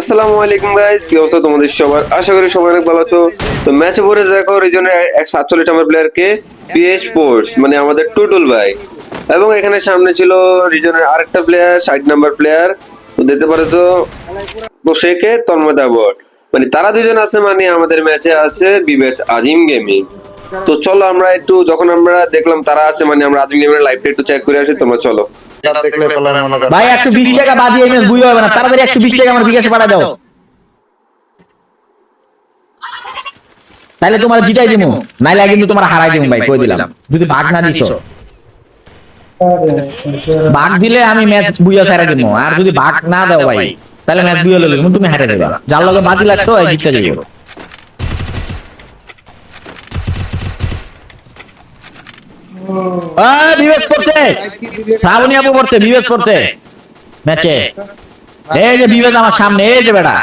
আসসালামু আলাইকুম গাইস কি অবস্থা তোমাদের সবার? আশা করি সবাই অনেক ভালো আছো। তো ম্যাচে পরে দেখো রিজনের এক সাতচল্লিশ নম্বর প্লেয়ারকে পিএস ফোর্স মানে আমাদের টুটুল ভাই। এবং এখানে সামনে ছিল রিজনের আরেকটা প্লেয়ার ষাট নাম্বার প্লেয়ার তো দেখতে পারছ, তো শেখে তন্ময় দাবর। মানে তারা দুজন আছে মানে আমাদের ম্যাচে আছে বিবেচ আজিম গেমিং তো চলো আমরা একটু, যখন আমরা দেখলাম তারা আছে মানে আমরা আজিম গেমিং লাইভটা একটু চেক করে আসি, তোমরা চলো। ভাই, একশো বিশ টাকা বাজিয়ে এমএস বুঝতে হবে না। তাড়াতাড়ি একশো বিশ টাকা আমার বিকাশে পাঠা দাও। তাহলে তোমার জিতাই দিমু। নাইলে কিন্তু তোমার হারাই দিমু ভাই, কই দিলাম। যদি ভাগ না দিছো। ভাগ দিলে আমি ম্যাচ বুইয়া সারা দিমু। আর যদি ভাগ না দাও ভাই, তাহলে ম্যাচ বুইয়া লইলে তুমি হারে দেবা যার লগে বাজি লাগতো এই জিততে যাইব। করছে। শ্রাবণী আপু করছে করছে। ম্যাচে। এই যে আমার সামনে, এই যে বেটা।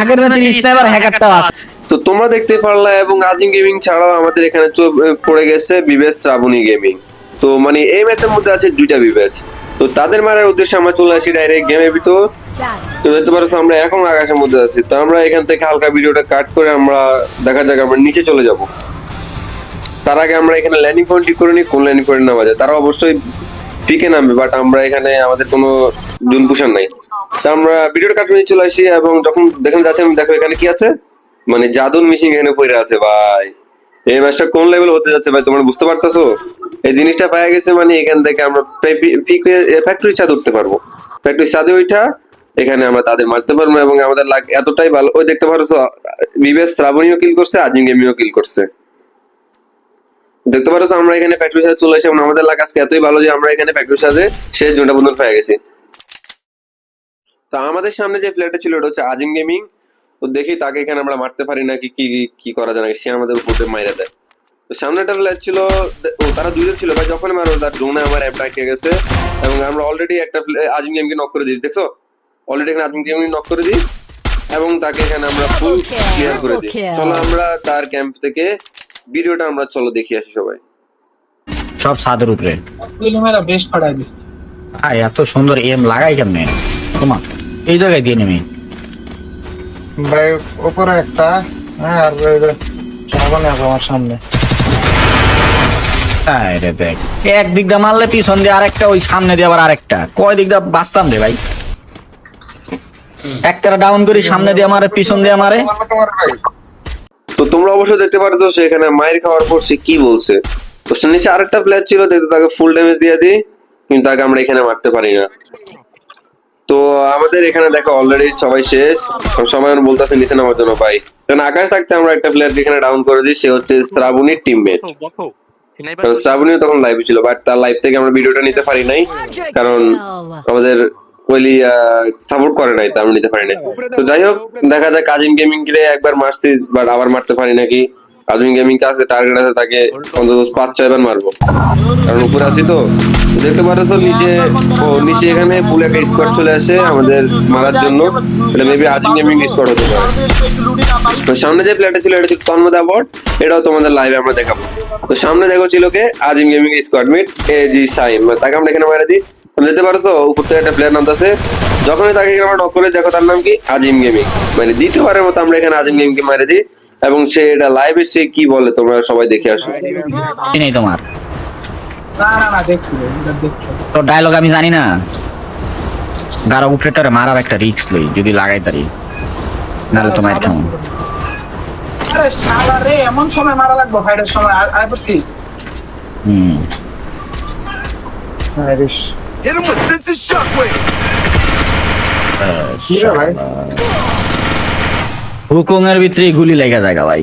আগের ম্যাচের হ্যাকারটাও আছে। তো তোমরা দেখতে এবং আজিম গেমিং ছাড়াও আমাদের এখানে পড়ে গেছে শ্রাবণী গেমিং তো মানে এই ম্যাচের মধ্যে আছে দুইটা বিবেচ তো তাদের মারার উদ্দেশ্যে আমরা চলে আসি ডাইরেক্ট গেমের ভিতর। তো দেখতে পারছ আমরা এখন আকাশের মধ্যে আছি। তো আমরা এখান থেকে হালকা ভিডিওটা কাট করে আমরা দেখা যাক আমরা নিচে চলে যাব। তার আগে আমরা এখানে ল্যান্ডিং পয়েন্ট ঠিক করে নিই কোন ল্যান্ডিং পয়েন্ট নামা যায়? তারা অবশ্যই পিকে নামবে বাট আমরা এখানে আমাদের কোনো জুন পুষার নাই। তা আমরা ভিডিওটা কাট করে চলে আসি এবং যখন দেখেন যাচ্ছে আমি দেখো এখানে কি আছে? মানে জাদুর মেশিন এখানে পড়ে আছে, ভাই। এই ম্যাচটা কোন লেভেল হতে যাচ্ছে, ভাই, তোমরা বুঝতে পারতেছো? এই জিনিসটা পাওয়া গেছে মানে এখান থেকে আমরা ফ্যাক্টরি ছাদ উঠতে পারব। ফ্যাক্টরি ছাদে ওইটা এখানে আমরা তাদের মারতে পারব এবং আমাদের লাগ এতটাই ভালো ওই দেখতে পারছ বিবেশ শ্রাবণীও কিল করছে আজিম গেমিও কিল করছে। দেখতে পারছ আমরা এখানে ফ্যাক্টরি সাথে চলে এসে এবং আমাদের লাগ আজকে এতই ভালো যে আমরা এখানে ফ্যাক্টরি সাথে শেষ জোনটা পর্যন্ত পেয়ে গেছি। তো আমাদের সামনে যে প্লেয়ারটা ছিল ওটা হচ্ছে আজিম গেমিং। তো দেখি তাকে এখানে আমরা মারতে পারি নাকি কি কি করা যায় সে আমাদের উপরে মাইরা দেয়। তো সামনে একটা প্লেয়ার ছিল ও তারা দুজন ছিল ভাই যখন মারো তার ড্রোনে আমার অ্যাপটা আটকে গেছে। এবং আমরা অলরেডি একটা আজিম গেমকে নক করে দিই দেখছ? অলরেডি এখানে আজিম গেমকে নক করে দিই এবং তাকে এখানে আমরা ফুল ক্লিয়ার করে দিই। চলো আমরা তার ক্যাম্প থেকে ভিডিওটা আমরা চলো দেখি আসি সবাই। সব ছাদের উপরে। বেশ ফাড়াই দিচ্ছে। ভাই এত সুন্দর এম লাগাই কেমনে? তোমার এই জায়গায় দিয়ে নেমি। ভাই উপরে একটা হ্যাঁ আর ওই যে শ্রাবণী আপু আমার সামনে। আরে দেখ এক দিক দিয়ে মারলে পিছন দিয়ে আরেকটা ওই সামনে দিয়ে আবার আরেকটা। কয় দিক দিয়ে বাঁচতাম রে ভাই? একটা ডাউন করি সামনে দিয়ে মারে পিছন দিয়ে মারে। ভালো তোমার ভাই তো তোমরা অবশ্যই দেখতে পারছ সে এখানে মায়ের খাওয়ার পর সে কি বলছে? তো সে নিচে আরেকটা প্লেয়ার ছিল দেখতে তাকে ফুল ড্যামেজ দিয়ে দিই কিন্তু তাকে আমরা এখানে মারতে পারি না। তো আমাদের এখানে দেখো অলরেডি সবাই শেষ। সময় বলতেছে নিচে নামার জন্য ভাই কারণ আকাশ থাকতে আমরা একটা প্লেয়ার এখানে ডাউন করে দিই সে হচ্ছে শ্রাবণীর টিমমেট শ্রাবণীও তখন লাইভে ছিল বাট তার লাইভ থেকে আমরা ভিডিওটা নিতে পারি নাই কারণ আমাদের কোহলি সাপোর্ট করে নাই তা আমরা নিতে পারি নাই। তো যাই হোক দেখা যায় কাজিম গেমিং কে একবার মারছি বাট আবার মারতে পারি নাকি? কাজিম গেমিং কে আজকে টার্গেট আছে তাকে অন্তত পাঁচ ছয় বার মারবো। কারণ উপরে আছি তো। দেখতে পারছ নিচে ও নিচে এখানে ফুল একটা স্কোয়াড চলে আসে আমাদের মারার জন্য। এটা মেবি আজিম গেমিং স্কোয়াড হতে পারে। তো সামনে যে প্লেয়ারটা ছিল এটা ছিল তন্ময় দাবট এটাও তোমাদের লাইভে আমরা দেখাবো। তো সামনে দেখো ছিল কে? আজিম গেমিং স্কোয়াড মিট এ জি সাইম তাকে আমরা এখানে মারা দিই। দেখতে পারছ উপর থেকে একটা প্লেয়ার নামতেছে। যখনই তাকে আমরা নক করে দেখো তার নাম কি? আজিম গেমিং। মানে দ্বিতীয়বারের মতো আমরা এখানে আজিম গেমিংকে মারা দিই এবং সে এটা লাইভে সে কি বলে তোমরা সবাই দেখে আসো। কি নেই তোমার? না না না দেখছি এটা দেখছি। তো ডায়লগ আমি জানি না। গাড়া উপরেটারে মারার একটা রিস্ক লই যদি লাগাই তারি। নাহলে তোমার কেমন আরে শালা রে এমন সময় মারা লাগবে ফাইটের সময় আ- আয় পড়ছি হুম। আইরিশ Hit him with sense shockwave. কি রে ভাই হুকুং এর ভিতরে গুলি লেগে জায়গা ভাই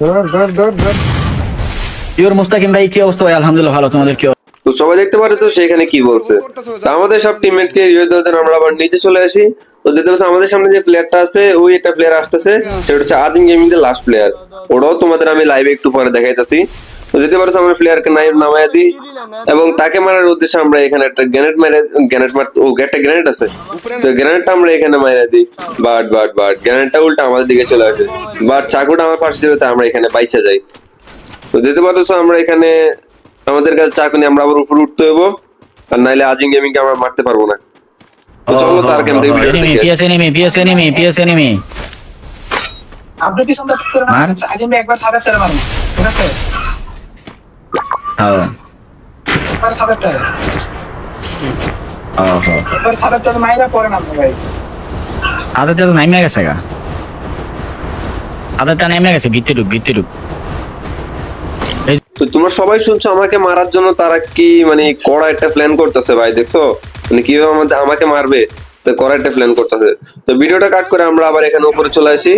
ধর ধর ধর ধর পিওর মুস্তাকিম ভাই কি অবস্থা ভাই? আলহামদুলিল্লাহ ভালো। তোমাদের কি অবস্থা? তো সবাই দেখতে পাচ্ছ সেখানে কি বলছে? তা আমাদের সব টিমমেটকে দিতে আমরা আবার নিচে চলে আসি। তো দেখতে পাচ্ছ আমাদের সামনে যে প্লেয়ারটা আছে ওই একটা প্লেয়ার আসতেছে। সেটা হচ্ছে আদিম গেমিং এর লাস্ট প্লেয়ার ওটাও তোমাদের আমি লাইভে একটু পরে দেখাইতাছি। তো দেখতে পাচ্ছ আমরা প্লেয়ারকে নাই নামায় দিই। এবং তাকে মারার উদ্দেশ্যে আমরা এখানে একটা গ্রেনেড মেরে গ্রেনেড মার ও একটা গ্রেনেড আছে। তো গ্রেনেডটা আমরা এখানে মারা দিই। বাট বাট বাট গ্রেনেডটা উল্টা আমাদের দিকে চলে আসে। বাট চাকুটা আমার পাশে দিবে তাই আমরা এখানে বাইচা যাই। তো দেখতে পাচ্ছ আমরা এখানে আমাদের কাছে চাকু নিয়ে আমরা আবার উপরে উঠতে হব আর নাইলে আজিং গেমিং কে আমরা মারতে পারব না। তো চলো তার গেম থেকে video enemy PS enemy PS enemy PS enemy আপনি পিছন থেকে করে মার। মারেন আজিম একবার সাদের টারে মারেন ঠিক আছে? নাইমে গেছে গা। নাইমে গেছে ভিত্তি ভিত্তি তো তোমরা সবাই শুনছো আমাকে মারার জন্য তারা কি মানে কড়া একটা প্ল্যান করতেছে ভাই দেখছ? মানে কীভাবে আমাদের আমাকে মারবে? তো কড়া একটা প্ল্যান করতেছে। তো ভিডিওটা কাট করে আমরা আবার এখানে উপরে চলে আসি।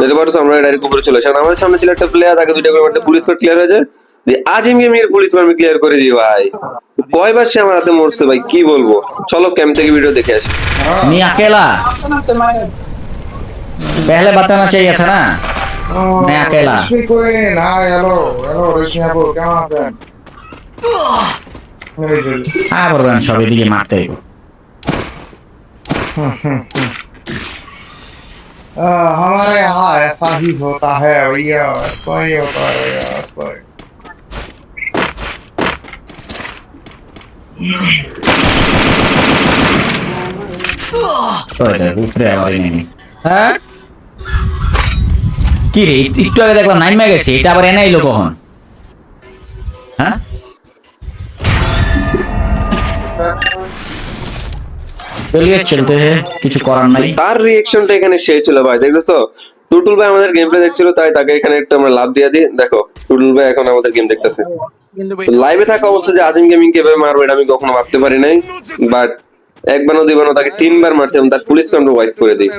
দেখতে পাচ্ছ আমরা ডাইরেক্ট উপরে চলে আসি। আমাদের সামনে ছিল একটা প্লেয়ার তাকে দুইটা করে পুলিশ কোড ক্লিয়ার হয়ে যায়। দিয়ে আজিম গেমের পুলিশ কোড আমি ক্লিয়ার করে দিই ভাই কয়বার সে আমার হাতে মরছে ভাই কি বলবো চলো ক্যাম্প থেকে ভিডিও দেখে আসি मैं अकेला নামতে নামতে মারেন पहले बताना चाहिए था ना ও, मैं अकेला। Rashmi queen hi hello hello Rashmi আপু কেমন আছেন এই যে, हाँ बरबान सब এদিকে মারতে হইব आ, हमारे यहाँ ऐसा ही होता है भैया ऐसा ही होता है भैया ऐसा ही হ্যাঁ? কি রে একটু আগে দেখলাম নাইমে গেছে এটা আবার এনে এলো কখন? হ্যাঁ? চলতে হে কিছু করার নাই। তার রিয়েকশনটা এখানে সেই ছিল ভাই দেখছ টুটুল ভাই আমাদের গেম প্লে দেখছিল তাই তাকে এখানে একটু আমরা লাভ দিয়ে দিই। দেখো টুটুল ভাই এখন আমাদের গেম দেখতেছে। লাইভে থাকা অবস্থা যে আজিম গেমিং কীভাবে মারবে এটা আমি কখনো ভাবতে পারি নাই বাট একবারও দিবানো তাকে তিনবার মারছে এবং তার পুলিশ কন্ট্রোল ওয়াইপ করে দিই।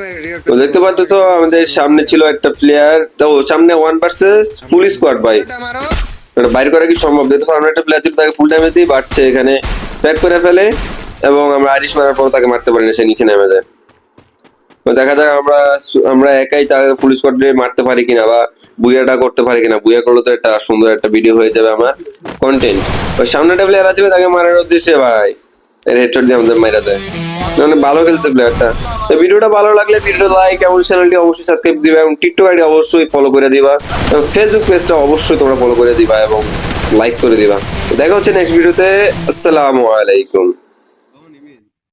তো দেখতে পাচ্ছ আমাদের সামনে ছিল একটা প্লেয়ার তো সামনে ওয়ান ভার্সেস পুলিশ স্কোয়াড ভাই। এটা বাইর করা কি সম্ভব? দেখো আমরা একটা প্লেয়ার ছিল তাকে ফুল টাইমে দিই সে এখানে প্যাক করে ফেলে এবং আমরা আইরিশ মারার পর তাকে মারতে পারি না সে নিচে নেমে যায়। দেখা যাক আমরা আমরা একাই তাকে পুলিশ স্কোয়াডে মারতে পারি কিনা বা বুয়াটা করতে পারি কিনা। বুয়া করলে তো একটা সুন্দর একটা ভিডিও হয়ে যাবে আমার কন্টেন্ট ওই সামনে একটা প্লেয়ার আছে তাকে মারার উদ্দেশ্যে ভাই। হেডশট দিয়ে আমাদের মাইরা দেয়। মানে ভালো খেলছে প্লেয়ারটা তো ভিডিওটা ভালো লাগলে ভিডিও লাইক এবং চ্যানেলটি অবশ্যই সাবস্ক্রাইব দিবা এবং টিকটক আইডি অবশ্যই ফলো করে দিবা। এবং ফেসবুক পেজটা অবশ্যই তোমরা ফলো করে দিবা এবং লাইক করে দিবা। দেখা হচ্ছে নেক্সট ভিডিওতে আসসালামু আলাইকুম।